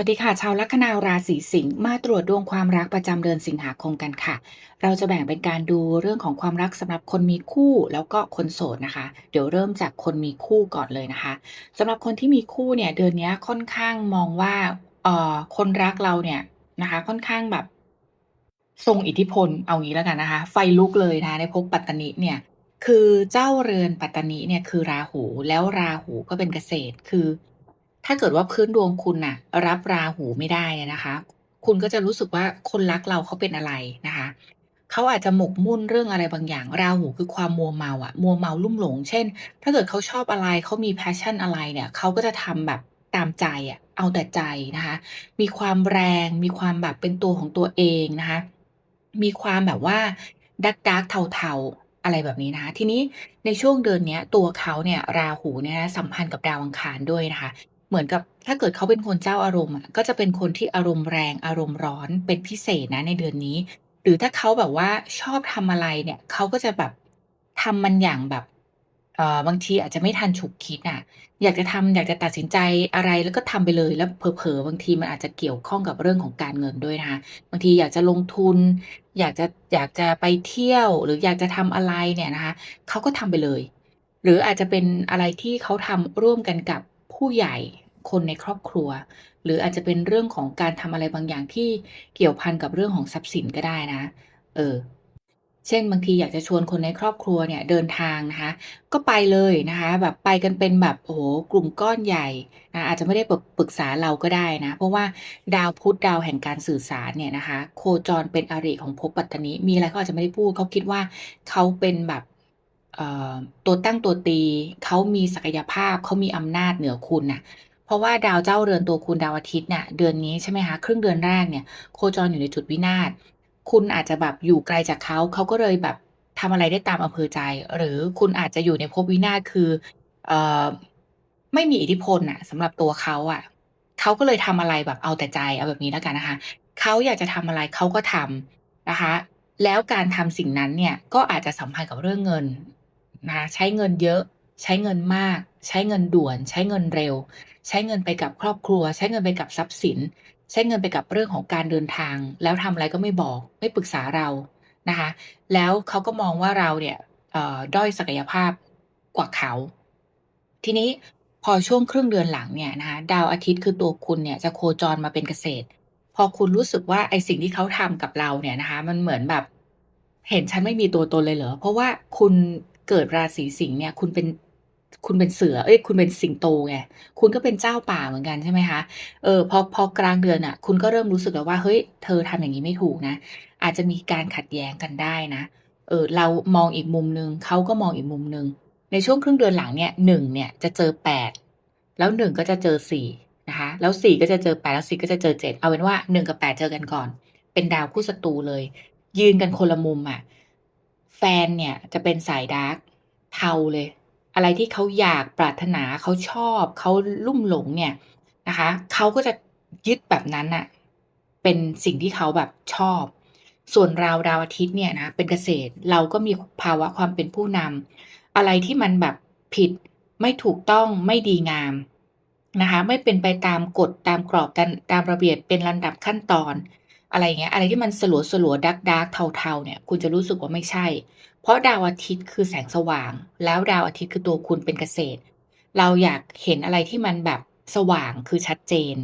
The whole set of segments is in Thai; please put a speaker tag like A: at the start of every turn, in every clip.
A: วัสดีค่ะ ชาวลัคนาราศีสิงห์มาตรวจดวงความรักประจำเดือนสิงหาคมกันค่ะ เราจะแบ่งเป็นการดูเรื่องของความรักสำหรับคนมีคู่แล้วก็คนโสดนะคะ เดี๋ยวเริ่มจากคนมีคู่ก่อนเลยนะคะสำหรับคนที่มีคู่เนี่ยเดือนนี้ค่อนข้างมองว่าเอ่อคนรักเราเนี่ยนะคะ ค่อนข้างแบบทรงอิทธิพลเอางี้แล้วกันนะคะ ไฟลุกเลยนะในภพปัตตนิเนี่ยคือเจ้าเรือนปัตตนิเนี่ยคือราหูแล้วราหูก็เป็นเกษตรคือ ถ้าเกิดว่าพื้นดวงคุณน่ะ รับราหูไม่ได้นะคะ คุณก็จะรู้สึกว่าคนรักเราเขาเป็นอะไรนะคะเขาอาจจะหมกมุ่นเรื่องอะไรบางอย่าง ราหูคือความมัวเมาอะมัวเมาลุ่มหลง เช่น ถ้าเกิดเขาชอบอะไรเขามี passion อะไรเนี่ยเขาก็จะทำแบบตามใจอะเอาแต่ใจนะคะ มีความแรง มีความแบบเป็นตัวของตัวเองนะคะ มีความแบบว่าดักดักเทาๆอะไรแบบนี้นะคะทีนี้ในช่วงเดือนนี้ตัวเขาเนี่ยราหูเนี่ยสัมพันธ์กับดาวอังคารด้วยนะคะ เหมือนกับถ้าเกิดเขาเป็นคนเจ้าอารมณ์อะก็จะเป็นคนที่อารมณ์แรงอารมณ์ร้อนเป็นพิเศษนะในเดือนนี้ หรือถ้าเขาแบบว่าชอบทำอะไรเนี่ยเขาก็จะแบบทำมันอย่างแบบเออบางทีอาจจะไม่ทันฉุกคิดอะ อยากจะทำอยากจะตัดสินใจอะไรแล้วก็ทำไปเลยแล้วเผลอๆบางทีมันอาจจะเกี่ยวข้องกับเรื่องของการเงินด้วยนะคะบางทีอยากจะลงทุน อยากจะอยากจะไปเที่ยว หรืออยากจะทำอะไรเนี่ยนะคะเขาก็ทำไปเลย หรืออาจจะเป็นอะไรที่เขาทำร่วมกันกับผู้ใหญ่ คนในครอบครัว หรืออาจจะเป็นเรื่องของการทำอะไรบางอย่างที่เกี่ยวพันกับเรื่องของทรัพย์สินก็ได้นะ เออ เช่นบางทีอยากจะชวนคนในครอบครัวเนี่ยเดินทางนะคะ ก็ไปเลยนะคะ แบบไปกันเป็นแบบโอ้โหกลุ่มก้อนใหญ่นะอาจจะไม่ได้ปรึกษาเราก็ได้นะ เพราะว่าดาวพุธดาวแห่งการสื่อสารเนี่ยนะคะ โคจรเป็นอริของภพปัตตนิมีอะไรเขาอาจจะไม่ได้พูดเขาคิดว่าเขาเป็นแบบตัวตั้งตัวตีเขามีศักยภาพเขามีอำนาจเหนือคุณน่ะ เพราะว่าดาวเจ้าเรือนตัวคุณดาวอาทิตย์เนี่ยเดือนนี้ใช่ไหมคะครึ่งเดือนแรกเนี่ยโคจรอยู่ในจุดวินาศคุณอาจจะแบบอยู่ไกลจากเขาเขาก็เลยแบบทำอะไรได้ตามอำเภอใจ หรือคุณอาจจะอยู่ในภพวินาศคือเอ่อไม่มีอิทธิพลน่ะสำหรับตัวเขาอะเขาก็เลยทำอะไรแบบเอาแต่ใจเอาแบบนี้แล้วกันนะคะเขาอยากจะทำอะไรเขาก็ทำนะคะ แล้วการทำสิ่งนั้นเนี่ยก็อาจจะสัมพันธ์กับเรื่องเงินนะใช้เงินเยอะ ใช้เงินมาก ใช้เงินด่วน ใช้เงินเร็ว ใช้เงินไปกับครอบครัว ใช้เงินไปกับทรัพย์สิน ใช้เงินไปกับเรื่องของการเดินทาง แล้วทำอะไรก็ไม่บอก ไม่ปรึกษาเรานะคะ แล้วเขาก็มองว่าเราเนี่ยด้อยศักยภาพกว่าเขา ทีนี้พอช่วงครึ่งเดือนหลังเนี่ยนะคะดาวอาทิตย์คือตัวคุณเนี่ยจะโคจรมาเป็นเกษตร พอคุณรู้สึกว่าไอสิ่งที่เขาทำกับเราเนี่ยนะคะมันเหมือนแบบ เห็นฉันไม่มีตัวตนเลยเหรอเพราะว่าคุณเกิดราศีสิงห์เนี่ยคุณเป็น คุณเป็นเสือ เอ้ย คุณเป็นสิงโตไง คุณก็เป็นเจ้าป่าเหมือนกันใช่ไหมคะ เออ พอ พอกลางเดือนอะ คุณก็เริ่มรู้สึกแล้วว่า เฮ้ย เธอทำอย่างนี้ไม่ถูกนะ อาจจะมีการขัดแย้งกันได้นะ เออ เรามองอีกมุมหนึ่งเขาก็มองอีกมุมหนึ่งในช่วงครึ่งเดือนหลังเนี่ยหนึ่งเนี่ยจะเจอแปด แล้วหนึ่งก็จะเจอสี่นะคะ แล้วสี่ก็จะเจอแปดแล้วสี่ก็จะเจอเจ็ดเอาเป็นว่าหนึ่งกับแปดเจอกันก่อน เป็นดาวคู่ศัตรูเลย ยืนกันคนละมุมอะ แฟนเนี่ยจะเป็นสายดาร์กเทาเลย อะไรที่เขาอยากปรารถนาเขาชอบเขาลุ่มหลงเนี่ยนะคะเขาก็จะยึดแบบนั้นน่ะเป็นสิ่งที่เขาแบบชอบ ส่วนเราดาวอาทิตย์เนี่ยนะเป็นเกษตรเราก็มีภาวะความเป็นผู้นำอะไรที่มันแบบผิดไม่ถูกต้องไม่ดีงามนะคะไม่เป็นไปตามกฎตามกรอบตามตามระเบียบเป็นลำดับขั้นตอน อะไรเงี้ยอะไรที่มันสลัวสลัวดักดักเทาเทาๆเนี่ยคุณจะรู้สึกว่าไม่ใช่เราะดาวอาทิตย์คือแสงสว่าง แล้วดาวอาทิตย์คือตัวคุณเป็นเกษตร เราอยากเห็นอะไรที่มันแบบสว่างคือชัดเจน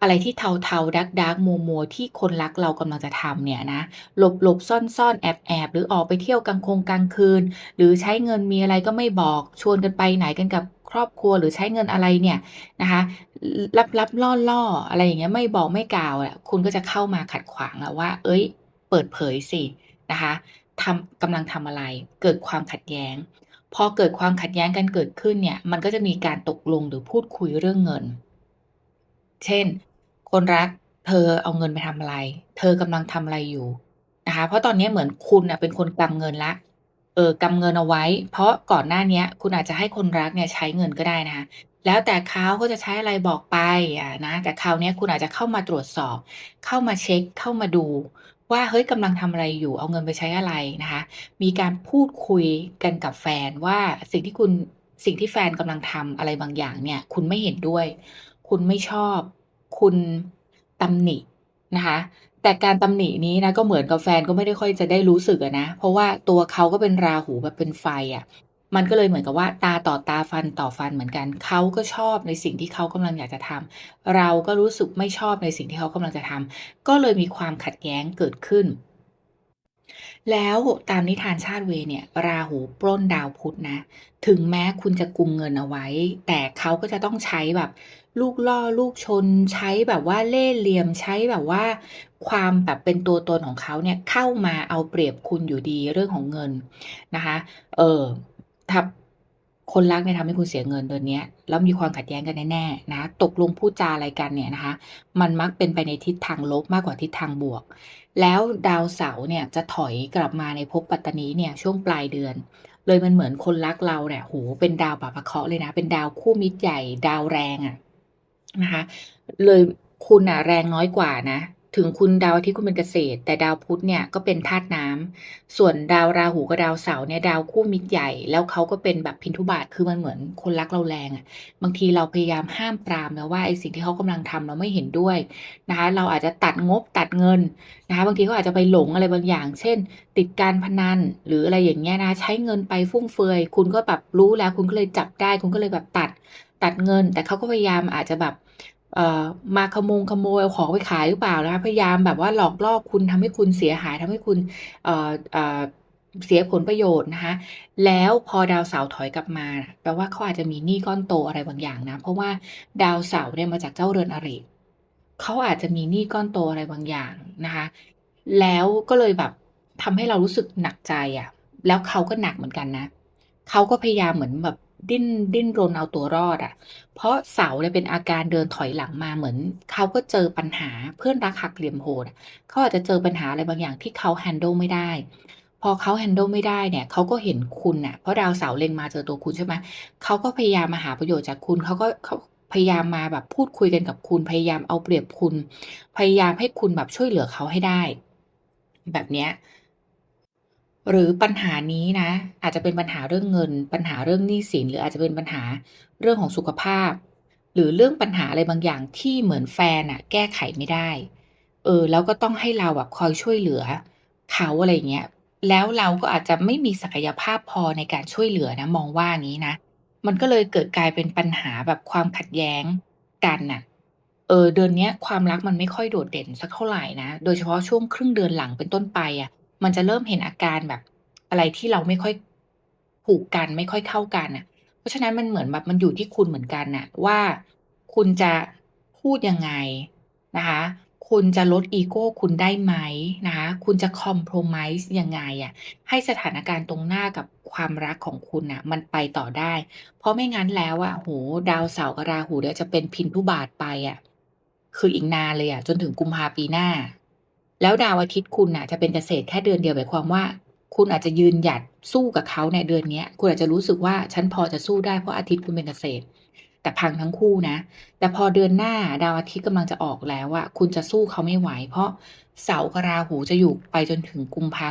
A: อะไรที่เทาเทาดักดักมัวมัวที่คนรักเรากำลังจะทำเนี่ยนะหลบหลบซ่อนซ่อนแอบแอบหรือออกไปเที่ยวกลางคงกลางคืน หรือใช้เงินมีอะไรก็ไม่บอก ชวนกันไปไหนกันกับครอบครัวหรือใช้เงินอะไรเนี่ยนะคะรับรับล่อล่ออะไรอย่างเงี้ยไม่บอกไม่กล่าวอะคุณก็จะเข้ามาขัดขวางอะว่า เอ้ย เปิดเผยสินะคะ ทำกำลังทำอะไร เกิดความขัดแย้ง พอเกิดความขัดแย้งกันเกิดขึ้นเนี่ย มันก็จะมีการตกลงหรือพูดคุยเรื่องเงิน เช่น คนรักเธอเอาเงินไปทำอะไร เธอกำลังทำอะไรอยู่นะคะ เพราะตอนนี้เหมือนคุณเป็นคนกำเงินละ เออกำเงินเอาไว้ เพราะก่อนหน้านี้คุณอาจจะให้คนรักเนี่ยใช้เงินก็ได้นะคะแล้วแต่เขาเขาจะใช้อะไรบอกไปอะนะ แต่คราวนี้คุณอาจจะเข้ามาตรวจสอบ เข้ามาเช็ค เข้ามาดู ว่าเฮ้ยกำลังทำอะไรอยู่ เอาเงินไปใช้อะไรนะคะ มีการพูดคุยกันกับแฟนว่าสิ่งที่คุณสิ่งที่แฟนกำลังทำอะไรบางอย่างเนี่ย คุณไม่เห็นด้วย คุณไม่ชอบ คุณตำหนินะคะ แต่การตำหนินี้นะก็เหมือนกับแฟนก็ไม่ได้ค่อยจะได้รู้สึกนะ เพราะว่าตัวเขาก็เป็นราหูแบบเป็นไฟอะ มันก็เลยเหมือนกับว่าตาต่อตาฟันต่อฟันเหมือนกันเขาก็ชอบในสิ่งที่เขากำลังอยากจะทำเราก็รู้สึกไม่ชอบในสิ่งที่เขากำลังจะทำก็เลยมีความขัดแย้งเกิดขึ้น แล้วตามนิทานชาติเวเนี่ย ราหูปล้นดาวพุธนะ ถึงแม้คุณจะกุมเงินเอาไว้ แต่เขาก็จะต้องใช้แบบ ลูกล่อลูกชน ใช้แบบว่าเล่ห์เหลี่ยมใช้แบบว่า ความแบบเป็นตัวตนของเขาเนี่ยเข้ามาเอาเปรียบคุณอยู่ดีเรื่องของเงินนะคะ เออ ถ้าคนรักเนี่ยทำให้คุณเสียเงินเดือนเนี้ยแล้วมีความขัดแย้งกันแน่ๆนะตกลงพูดจาอะไรกันเนี่ยนะคะ มันมักเป็นไปในทิศทางลบมากกว่าทิศทางบวก แล้วดาวเสาร์เนี่ยจะถอยกลับมาในภพปัตตนีเนี่ยช่วงปลายเดือน เลยมันเหมือนคนรักเราเนี่ยโอ้โฮเป็นดาวบาปะเคาะเลยนะ เป็นดาวคู่มิตรใหญ่ดาวแรงอะนะคะ เลยคุณน่ะแรงน้อยกว่านะ ถึงคุณดาวอาทิตย์คุณเป็นเกษตร แต่ดาวพุธเนี่ยก็เป็นธาตุน้ำส่วนดาวราหูกับดาวเสาร์เนี่ยดาวคู่มิตรใหญ่ แล้วเขาก็เป็นแบบพินทุบาตคือมันเหมือนคนรักเราแรงอะบางทีเราพยายามห้ามปรามนะว่าไอ้สิ่งที่เขากำลังทำเราไม่เห็นด้วยนะคะเราอาจจะตัดงบตัดเงินนะคะบางทีเขาอาจจะไปหลงอะไรบางอย่าง เช่น ติดการพนันหรืออะไรอย่างเงี้ยนะใช้เงินไปฟุ่มเฟือย คุณก็แบบรู้แล้วคุณก็เลยจับได้ คุณก็เลยแบบตัดตัดเงิน แต่เขาก็พยายามอาจจะแบบ เอ่อมาขโมงขโมยเอาของไปขายหรือเปล่านะคะ พยายามแบบว่าหลอกล่อคุณทำให้คุณเสียหายทำให้คุณเอ่อเอ่อเสียผลประโยชน์นะคะ แล้วพอดาวเสาร์ถอยกลับมา แปลว่าเขาอาจจะมีหนี้ก้อนโตอะไรบางอย่างนะ เพราะว่าดาวเสาร์เนี่ยมาจากเจ้าเรือนอริเขาอาจจะมีหนี้ก้อนโตอะไรบางอย่างนะคะ แล้วก็เลยแบบทำให้เรารู้สึกหนักใจอะ แล้วเขาก็หนักเหมือนกันนะ เขาก็พยายามเหมือนแบบ ดิ้นดิ้นรนเอาตัวรอดอะเพราะเสาเนี่ยเป็นอาการเดินถอยหลังมาเหมือนเขาก็เจอปัญหาเพื่อนรักหักเหลี่ยมโหดเขาอาจจะเจอปัญหาอะไรบางอย่างที่เขา handle ไม่ได้ พอเขา handle ไม่ได้เนี่ยเขาก็เห็นคุณน่ะเพราะดาวเสาเล็งมาเจอตัวคุณใช่ไหมเขาก็พยายามมาหาประโยชน์จากคุณเขาก็เขาพยายามมาแบบพูดคุยกันกับคุณ พยายามเอาเปรียบคุณ พยายามให้คุณแบบช่วยเหลือเขาให้ได้ แบบเนี้ย หรือปัญหานี้นะ อาจจะเป็นปัญหาเรื่องเงิน ปัญหาเรื่องหนี้สิน หรืออาจจะเป็นปัญหาเรื่องของสุขภาพ หรือเรื่องปัญหาอะไรบางอย่างที่เหมือนแฟนน่ะแก้ไขไม่ได้ เออ แล้วก็ต้องให้เราอะคอยช่วยเหลือ เขาอะไรเงี้ยแล้วเราก็อาจจะไม่มีศักยภาพพอในการช่วยเหลือนะมองว่างี้นะ มันก็เลยเกิดกลายเป็นปัญหาแบบความขัดแย้งกันน่ะ เออเดือนนี้ความรักมันไม่ค่อยโดดเด่นสักเท่าไหร่นะ โดยเฉพาะช่วงครึ่งเดือนหลังเป็นต้นไปอะ มันจะเริ่มเห็นอาการแบบอะไรที่เราไม่ค่อยถูกกันไม่ค่อยเข้ากันน่ะ เพราะฉะนั้นมันเหมือนแบบมันอยู่ที่คุณเหมือนกันน่ะว่าคุณจะพูดยังไงนะคะ คุณจะลดอีโก้คุณได้ไหมนะคะ คุณจะ compromise ยังไงอะให้สถานการณ์ตรงหน้ากับความรักของคุณน่ะ มันไปต่อได้ เพราะไม่งั้นแล้วอะโอ้โฮดาวเสาร์กับราหูเนี่ยวจะเป็นพินทุบาตไปอะคืออีกนานเลยอะ จนถึงกุมภาปีหน้า แล้วดาวอาทิตย์คุณน่ะจะเป็นเกษตรแค่เดือนเดียวหมายความว่า คุณอาจจะยืนหยัดสู้กับเขาในเดือนนี้คุณอาจจะรู้สึกว่าฉันพอจะสู้ได้เพราะอาทิตย์คุณเป็นเกษตร แต่พังทั้งคู่นะ แต่พอเดือนหน้าดาวอาทิตย์กำลังจะออกแล้วอะคุณจะสู้เขาไม่ไหว เพราะเสาร์กราหูจะอยู่ไปจนถึงกุมภา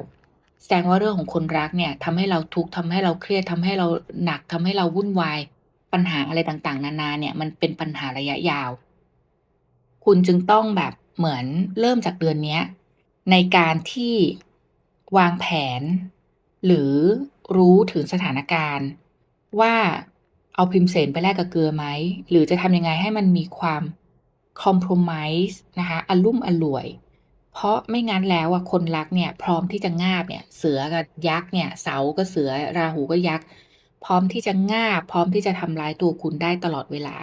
A: 69แสดงว่าเรื่องของคนรักเนี่ยทำให้เราทุกข์ทำให้เราเครียดทำให้เราหนักทำให้เราวุ่นวายปัญหาอะไรต่างๆ นานาเนี่ยมันเป็นปัญหาระยะยาว คุณจึงต้องแบบ เหมือนเริ่มจากเดือนนี้ในการที่วางแผน หรือรู้ถึงสถานการณ์ ว่าเอาพิมเสนไปแลกกับเกลือไหม หรือจะทำยังไงให้มันมีความ compromise นะคะอะลุ่มอล่วย เพราะไม่งั้นแล้วอะคนรักเนี่ย พร้อมที่จะงาบเนี่ย เสือกับยักษ์เนี่ย เสาก็เสือราหูก็ยักษ์พร้อมที่จะงาบ พร้อมที่จะทำร้ายตัวคุณได้ตลอดเวลา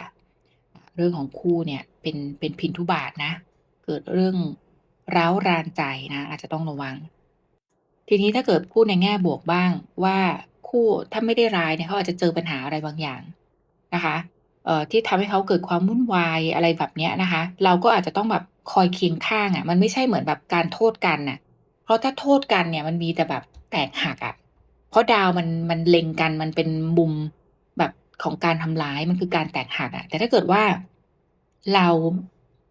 A: เรื่องของคู่เนี่ยเป็นเป็นพินทุบาตนะ เกิดเรื่องร้าวรานใจนะ อาจจะต้องระวัง ทีนี้ถ้าเกิดพูดในแง่บวกบ้างว่าคู่ถ้าไม่ได้ร้ายเนี่ยเขาอาจจะเจอปัญหาอะไรบางอย่างนะคะเอ่อที่ทำให้เขาเกิดความวุ่นวายอะไรแบบเนี้ยนะคะ เราก็อาจจะต้องแบบคอยเคียงข้างอะมันไม่ใช่เหมือนแบบการโทษกันน่ะ เพราะถ้าโทษกันเนี่ยมันมีแต่แบบแตกหักอะเพราะดาวมันมันเล็งกันมันเป็นมุมแบบของการทำร้ายมันคือการแตกหักอะ แต่ถ้าเกิดว่าเรา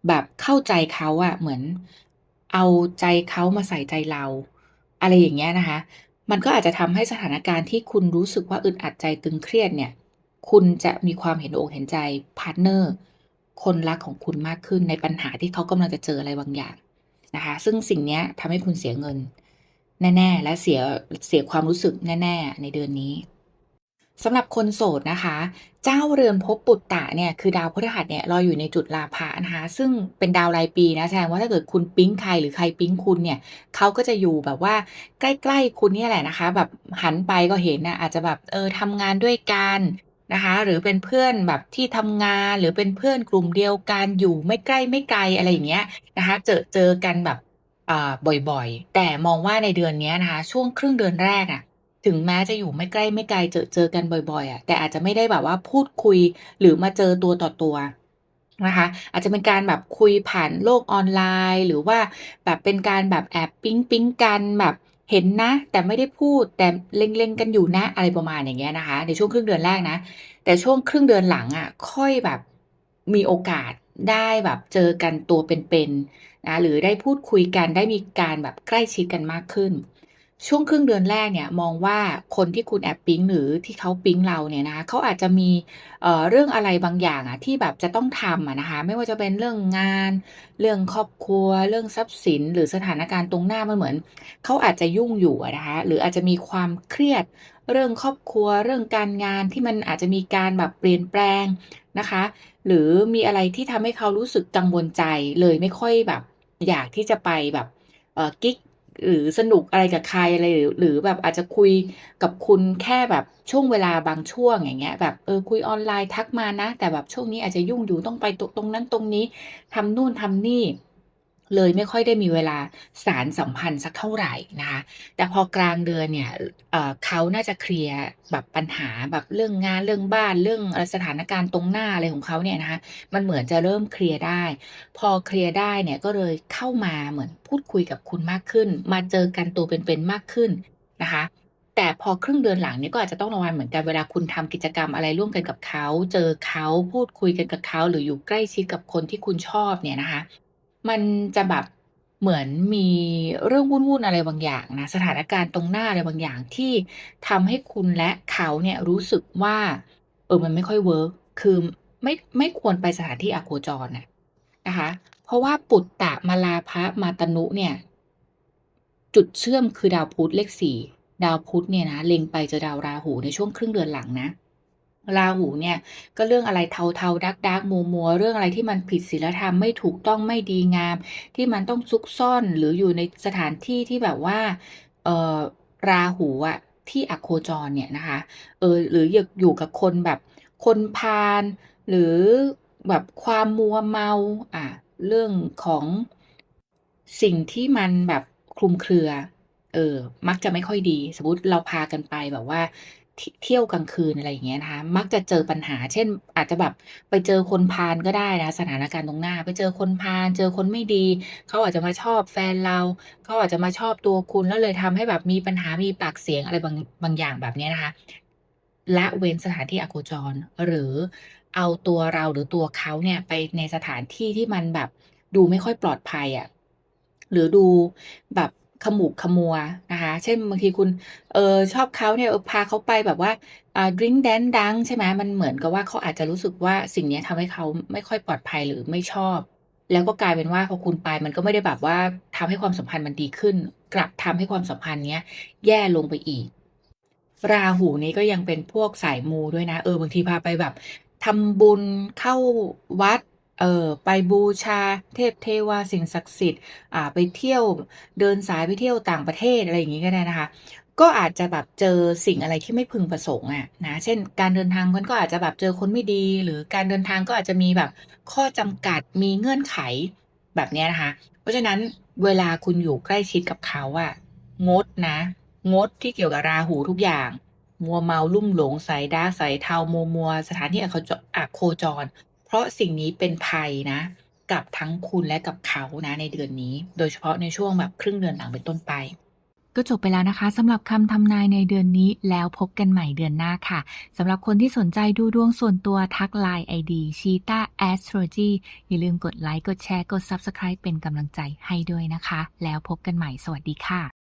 A: แบบเข้าใจเขาอะเหมือนเอาใจเขามาใส่ใจเรา อะไรอย่างเงี้ยนะคะ มันก็อาจจะทำให้สถานการณ์ที่คุณรู้สึกว่าอึดอัดใจตึงเครียดเนี่ย คุณจะมีความเห็นอกเห็นใจพาร์ตเนอร์คนรักของคุณมากขึ้นในปัญหาที่เขากำลังจะเจออะไรบางอย่างนะคะ ซึ่งสิ่งนี้ยทำให้คุณเสียเงิน แน่ ๆ และเสียเสียความรู้สึกแน่ ๆ ในเดือนนี้ สำหรับคนโสดนะคะ เจ้าเรือนภพปุตตะเนี่ยคือดาวพฤหัสเนี่ยลอยอยู่ในจุดลาภะนะคะซึ่งเป็นดาวรายปีนะแสดงว่าถ้าเกิดคุณปิ๊งใครหรือใครปิ๊งคุณเนี่ยเขาก็จะอยู่แบบว่าใกล้ๆคุณนี่แหละนะคะ แบบหันไปก็เห็นนะอาจจะแบบเออทำงานด้วยกันนะคะ หรือเป็นเพื่อนแบบที่ทำงานหรือเป็นเพื่อนกลุ่มเดียวกันอยู่ไม่ใกล้ไม่ไกลอะไรอย่างเงี้ยนะคะเจอเจอกันแบบอ่าบ่อยๆ แต่มองว่าในเดือนนี้นะคะ ช่วงครึ่งเดือนแรกอะ ถึงแม้จะอยู่ไม่ใกล้ไม่ไกลเจอเจอกันบ่อยๆอะแต่อาจจะไม่ได้แบบว่าพูดคุยหรือมาเจอตัวต่อตัวนะคะอาจจะเป็นการแบบคุยผ่านโลกออนไลน์ หรือว่าแบบเป็นการแบบแอบปิ๊งปิ๊งกันแบบเห็นนะ แต่ไม่ได้พูดแต่เล็งๆกันอยู่นะอะไรประมาณอย่างเงี้ยนะคะ ในช่วงครึ่งเดือนแรกนะ แต่ช่วงครึ่งเดือนหลังอะค่อยแบบมีโอกาสได้แบบเจอกันตัวเป็นๆนะหรือได้พูดคุยกันได้มีการแบบใกล้ชิดกันมากขึ้น ช่วงครึ่งเดือนแรกเนี่ยมองว่าคนที่คุณแอบปิ๊งหรือที่เขาปิ๊งเราเนี่ยนะคะเขาอาจจะมีเเรื่องอะไรบางอย่างอะที่แบบจะต้องทำอะนะคะไม่ว่าจะเป็นเรื่องงาน เรื่องครอบครัว เรื่องทรัพย์สิน หรือสถานการณ์ตรงหน้ามันเหมือนเขาอาจจะยุ่งอยู่ะนะคะหรืออาจจะมีความเครียด เรื่องครอบครัว เรื่องการงานที่มันอาจจะมีการแบบเปลี่ยนแปลงนะคะ หรือมีอะไรที่ทำให้เขารู้สึกกังวลใจเลยไม่ค่อยแบบ อยากที่จะไปแบบกิ๊ก หรือสนุกอะไรกับใครอะไรหรือหรือแบบอาจจะคุยกับคุณแค่แบบช่วงเวลาบางช่วงอย่างเงี้ยแบบเออคุยออนไลน์ทักมานะ แต่แบบช่วงนี้อาจจะยุ่งอยู่ต้องไปตรงนั้นตรงนี้ทำนู่นทำนี่ เลยไม่ค่อยได้มีเวลาสารสัมพันธ์สักเท่าไหร่นะคะแต่พอกลางเดือนเนี่ยเเขาน่าจะเคลียร์แบบปัญหาแบบเรื่องงานเรื่องบ้านเรื่องสถานการณ์ตรงหน้าอะไรของเขาเนี่ยนะคะมันเหมือนจะเริ่มเคลียร์ได้ พอเคลียร์ได้เนี่ยก็เลยเข้ามาเหมือนพูดคุยกับคุณมากขึ้น มาเจอกันตัวเป็นๆมากขึ้นนะคะแต่พอครึ่งเดือนหลังนี่ก็อาจจะต้องระวังเหมือนกันเวลาคุณทำกิจกรรมอะไรร่วมกันกับเขา เจอเขาพูดคุยกันกับเขาหรืออยู่ใกล้ชิดกับคนที่คุณชอบเนี่ยนะคะ มันจะแบบเหมือนมีเรื่องวุ่น ๆ อะไรบางอย่างนะ สถานการณ์ตรงหน้าอะไรบางอย่างที่ทำให้คุณและเขาเนี่ยรู้สึกว่า เออ มันไม่ค่อยเวิร์ก คือไม่ ไม่ควรไปสถานที่อโคจรน่ะนะคะ เพราะว่าปุตตะมาลาภะ มาตนุเนี่ย จุดเชื่อมคือดาวพุธเลขสี่ดาวพุธเนี่ยนะ เล็งไปเจอดาวราหูในช่วงครึ่งเดือนหลังนะ ราหูเนี่ยก็เรื่องอะไรเทาๆ ดักดักมัวมัวเรื่องอะไรที่มันผิดศีลธรรมไม่ถูกต้องไม่ดีงาม ที่มันต้องซุกซ่อนหรืออยู่ในสถานที่ที่แบบว่าเออราหูอะที่อโคจรเนี่ยนะคะเออหรืออยู่อยู่กับคนแบบคนพาลหรือแบบความมัวเมาอะเรื่องของสิ่งที่มันแบบคลุมเครือเออมักจะไม่ค่อยดี สมมติเราพากันไปแบบว่า เที่ยวกลางคืนอะไรอย่างเงี้ยนะคะมักจะเจอปัญหา เช่น อาจจะแบบไปเจอคนพาลก็ได้นะสถานการณ์ตรงหน้า ไปเจอคนพาลเจอคนไม่ดี เขาอาจจะมาชอบแฟนเราเขาอาจจะมาชอบตัวคุณแล้วเลยทำให้แบบมีปัญหามีปากเสียงอะไรบางบางอย่างแบบเนี้ยนะคะละเว้นสถานที่อโคจร หรือเอาตัวเราหรือตัวเขาเนี่ยไปในสถานที่ที่มันแบบดูไม่ค่อยปลอดภัยอะหรือดูแบบ ขมุกขมัวนะคะ เช่นบางทีคุณเออชอบเขาเนี่ยออพาเขาไปแบบว่าอ่า Drink Dance Dunk ใช่ไหมมันเหมือนกับว่าเขาอาจจะรู้สึกว่าสิ่งนี้ยทำให้เขาไม่ค่อยปลอดภัยหรือไม่ชอบ แล้วก็กลายเป็นว่าพอคุณไปมันก็ไม่ได้แบบว่าทำให้ความสัมพันธ์มันดีขึ้น กลับทำให้ความสัมพันธ์เนี้ยแย่ลงไปอีก ราหูนี้ก็ยังเป็นพวกสายมูด้วยนะ เออบางทีพาไปแบบทำบุญเข้าวัด เออไปบูชาเทพเทวาสิ่งศักดิ์สิทธิ์อ่าไปเที่ยวเดินสายไปเที่ยวต่างประเทศอะไรอย่างงี้ก็ได้นะคะ ก็อาจจะแบบเจอสิ่งอะไรที่ไม่พึงประสงค์อะนะเช่น การเดินทางมันก็อาจจะแบบเจอคนไม่ดี หรือการเดินทางก็อาจจะมีแบบข้อจำกัดมีเงื่อนไขแบบนี้นะคะ เพราะฉะนั้นเวลาคุณอยู่ใกล้ชิดกับเขาอะงดนะ งดที่เกี่ยวกับราหูทุกอย่าง มัวเมาลุ่มหลงสายดาสายเทามัวๆสถานที่อโคจอโคจร ราะสิ่งนี้เป็นภัยนะ กับทั้งคุณและกับเขานะในเดือนนี้ โดยเฉพาะในช่วงแบบครึ่งเดือนหลังเป็นต้นไป
B: ก็จบไปแล้วนะคะสำหรับคำทำนายในเดือนนี้แล้วพบกันใหม่เดือนหน้าค่ะสำหรับคนที่สนใจดูดวงส่วนตัวทักไลน์ ID cheeta Astrology อย่าลืมกดไลค์ กดแชร์ กด Subscribe เป็นกำลังใจให้ด้วยนะคะ แล้วพบกันใหม่สวัสดีค่ะ